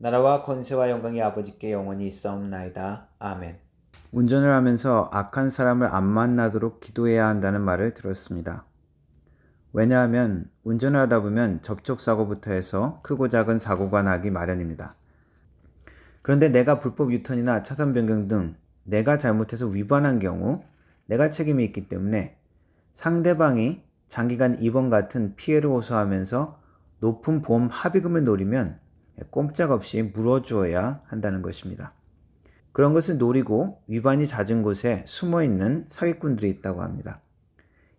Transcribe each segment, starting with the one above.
나라와 권세와 영광이 아버지께 영원히 있사옵나이다. 아멘. 운전을 하면서 악한 사람을 안 만나도록 기도해야 한다는 말을 들었습니다. 왜냐하면 운전을 하다 보면 접촉사고부터 해서 크고 작은 사고가 나기 마련입니다. 그런데 내가 불법 유턴이나 차선 변경 등 내가 잘못해서 위반한 경우 내가 책임이 있기 때문에 상대방이 장기간 입원 같은 피해를 호소하면서 높은 보험 합의금을 노리면 꼼짝없이 물어주어야 한다는 것입니다. 그런 것을 노리고 위반이 잦은 곳에 숨어 있는 사기꾼들이 있다고 합니다.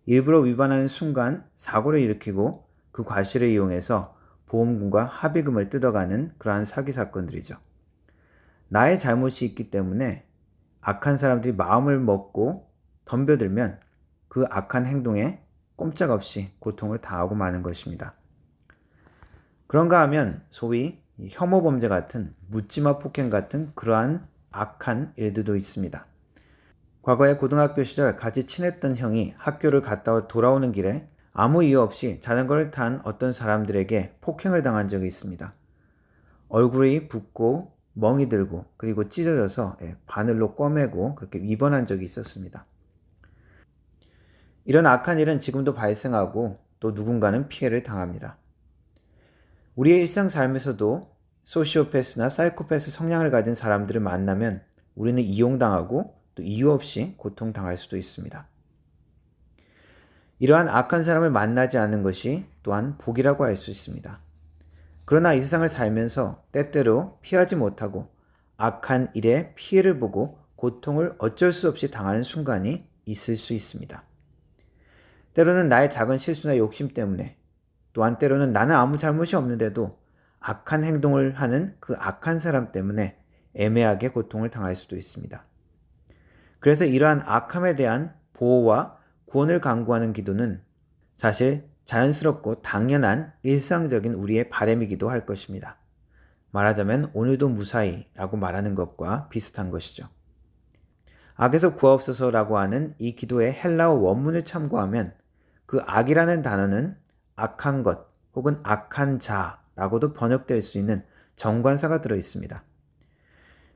일부러 위반하는 순간 사고를 일으키고 그 과실을 이용해서 보험금과 합의금을 뜯어가는 그러한 사기 사건들이죠. 나의 잘못이 있기 때문에 악한 사람들이 마음을 먹고 덤벼들면 그 악한 행동에 꼼짝없이 고통을 당하고 마는 것입니다. 그런가 하면 소위 혐오 범죄 같은 묻지마 폭행 같은 그러한 악한 일들도 있습니다. 과거에 고등학교 시절 같이 친했던 형이 학교를 갔다 돌아오는 길에 아무 이유 없이 자전거를 탄 어떤 사람들에게 폭행을 당한 적이 있습니다. 얼굴이 붓고 멍이 들고 그리고 찢어져서 예, 바늘로 꿰매고 그렇게 입원한 적이 있었습니다. 이런 악한 일은 지금도 발생하고 또 누군가는 피해를 당합니다. 우리의 일상 삶에서도 소시오패스나 사이코패스 성향을 가진 사람들을 만나면 우리는 이용당하고 또 이유 없이 고통당할 수도 있습니다. 이러한 악한 사람을 만나지 않는 것이 또한 복이라고 할 수 있습니다. 그러나 이 세상을 살면서 때때로 피하지 못하고 악한 일에 피해를 보고 고통을 어쩔 수 없이 당하는 순간이 있을 수 있습니다. 때로는 나의 작은 실수나 욕심 때문에 또한 때로는 나는 아무 잘못이 없는데도 악한 행동을 하는 그 악한 사람 때문에 애매하게 고통을 당할 수도 있습니다. 그래서 이러한 악함에 대한 보호와 구원을 강구하는 기도는 사실 자연스럽고 당연한 일상적인 우리의 바램이기도 할 것입니다. 말하자면 오늘도 무사히 라고 말하는 것과 비슷한 것이죠. 악에서 구하옵소서라고 하는 이 기도의 헬라어 원문을 참고하면 그 악이라는 단어는 악한 것 혹은 악한 자라고도 번역될 수 있는 정관사가 들어 있습니다.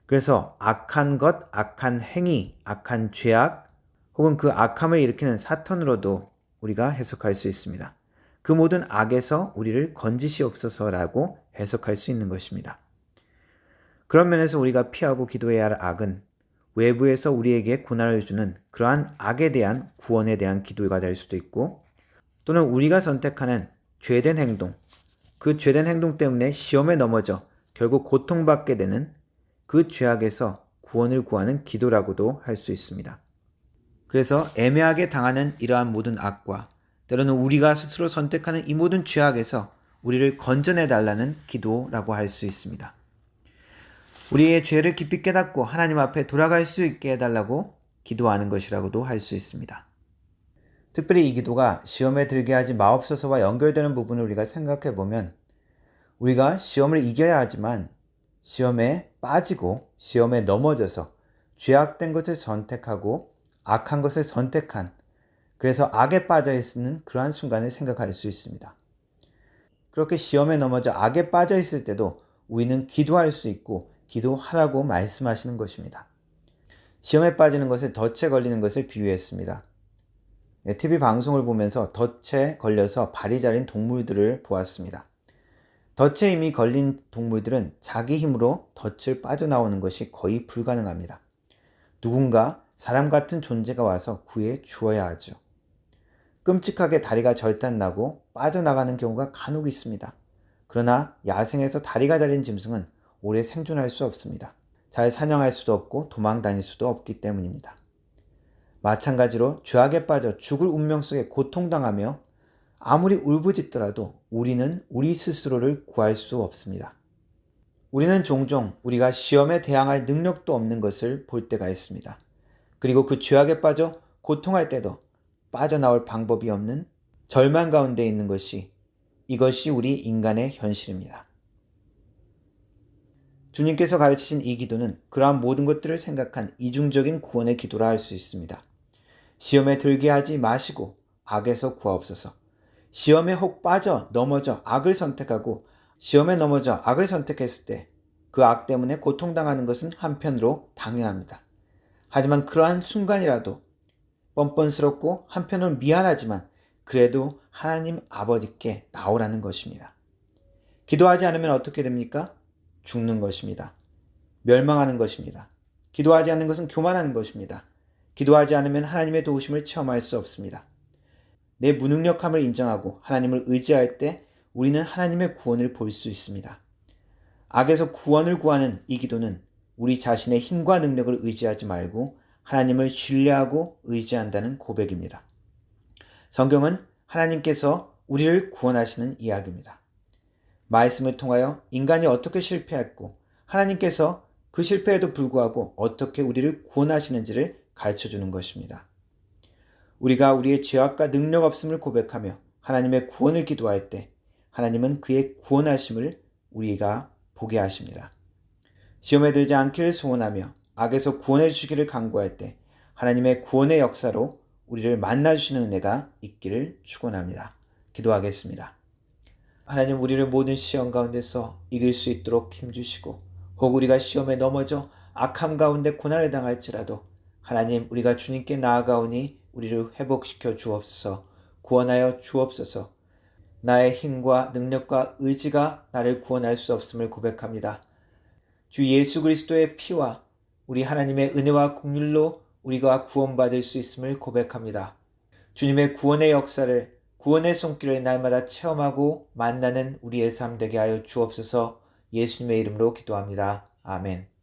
그래서 악한 것, 악한 행위, 악한 죄악 혹은 그 악함을 일으키는 사탄으로도 우리가 해석할 수 있습니다. 그 모든 악에서 우리를 건지시옵소서라고 해석할 수 있는 것입니다. 그런 면에서 우리가 피하고 기도해야 할 악은 외부에서 우리에게 고난을 주는 그러한 악에 대한 구원에 대한 기도가 될 수도 있고 또는 우리가 선택하는 죄된 행동, 그 죄된 행동 때문에 시험에 넘어져 결국 고통받게 되는 그 죄악에서 구원을 구하는 기도라고도 할 수 있습니다. 그래서 애매하게 당하는 이러한 모든 악과 때로는 우리가 스스로 선택하는 이 모든 죄악에서 우리를 건져내 달라는 기도라고 할 수 있습니다. 우리의 죄를 깊이 깨닫고 하나님 앞에 돌아갈 수 있게 해달라고 기도하는 것이라고도 할 수 있습니다. 특별히 이 기도가 시험에 들게 하지 마옵소서와 연결되는 부분을 우리가 생각해 보면 우리가 시험을 이겨야 하지만 시험에 빠지고 시험에 넘어져서 죄악된 것을 선택하고 악한 것을 선택한 그래서 악에 빠져 있는 그러한 순간을 생각할 수 있습니다. 그렇게 시험에 넘어져 악에 빠져 있을 때도 우리는 기도할 수 있고 기도하라고 말씀하시는 것입니다. 시험에 빠지는 것을 덫에 걸리는 것을 비유했습니다. TV 방송을 보면서 덫에 걸려서 발이 자린 동물들을 보았습니다. 덫에 이미 걸린 동물들은 자기 힘으로 덫을 빠져나오는 것이 거의 불가능합니다. 누군가 사람 같은 존재가 와서 구해 주어야 하죠. 끔찍하게 다리가 절단나고 빠져나가는 경우가 간혹 있습니다. 그러나 야생에서 다리가 잘린 짐승은 오래 생존할 수 없습니다. 잘 사냥할 수도 없고 도망 다닐 수도 없기 때문입니다. 마찬가지로 죄악에 빠져 죽을 운명 속에 고통당하며 아무리 울부짖더라도 우리는 우리 스스로를 구할 수 없습니다. 우리는 종종 우리가 시험에 대항할 능력도 없는 것을 볼 때가 있습니다. 그리고 그 죄악에 빠져 고통할 때도 빠져나올 방법이 없는 절망 가운데 있는 것이 이것이 우리 인간의 현실입니다. 주님께서 가르치신 이 기도는 그러한 모든 것들을 생각한 이중적인 구원의 기도라 할 수 있습니다. 시험에 들게 하지 마시고 악에서 구하옵소서. 시험에 혹 빠져 넘어져 악을 선택하고 시험에 넘어져 악을 선택했을 때 그 악 때문에 고통당하는 것은 한편으로 당연합니다. 하지만 그러한 순간이라도 뻔뻔스럽고 한편으로 미안하지만 그래도 하나님 아버지께 나오라는 것입니다. 기도하지 않으면 어떻게 됩니까? 죽는 것입니다. 멸망하는 것입니다. 기도하지 않는 것은 교만하는 것입니다. 기도하지 않으면 하나님의 도우심을 체험할 수 없습니다. 내 무능력함을 인정하고 하나님을 의지할 때 우리는 하나님의 구원을 볼 수 있습니다. 악에서 구원을 구하는 이 기도는 우리 자신의 힘과 능력을 의지하지 말고 하나님을 신뢰하고 의지한다는 고백입니다. 성경은 하나님께서 우리를 구원하시는 이야기입니다. 말씀을 통하여 인간이 어떻게 실패했고 하나님께서 그 실패에도 불구하고 어떻게 우리를 구원하시는지를 가르쳐 주는 것입니다. 우리가 우리의 죄악과 능력 없음을 고백하며 하나님의 구원을 기도할 때 하나님은 그의 구원하심을 우리가 보게 하십니다. 시험에 들지 않기를 소원하며 악에서 구원해 주시기를 간구할 때 하나님의 구원의 역사로 우리를 만나 주시는 은혜가 있기를 축원합니다. 기도하겠습니다. 하나님 우리를 모든 시험 가운데서 이길 수 있도록 힘 주시고 혹 우리가 시험에 넘어져 악함 가운데 고난을 당할지라도 하나님 우리가 주님께 나아가오니 우리를 회복시켜 주옵소서 구원하여 주옵소서 나의 힘과 능력과 의지가 나를 구원할 수 없음을 고백합니다. 주 예수 그리스도의 피와 우리 하나님의 은혜와 국률로 우리가 구원받을 수 있음을 고백합니다. 주님의 구원의 역사를 구원의 손길을 날마다 체험하고 만나는 우리의 삶 되게 하여 주옵소서 예수님의 이름으로 기도합니다. 아멘.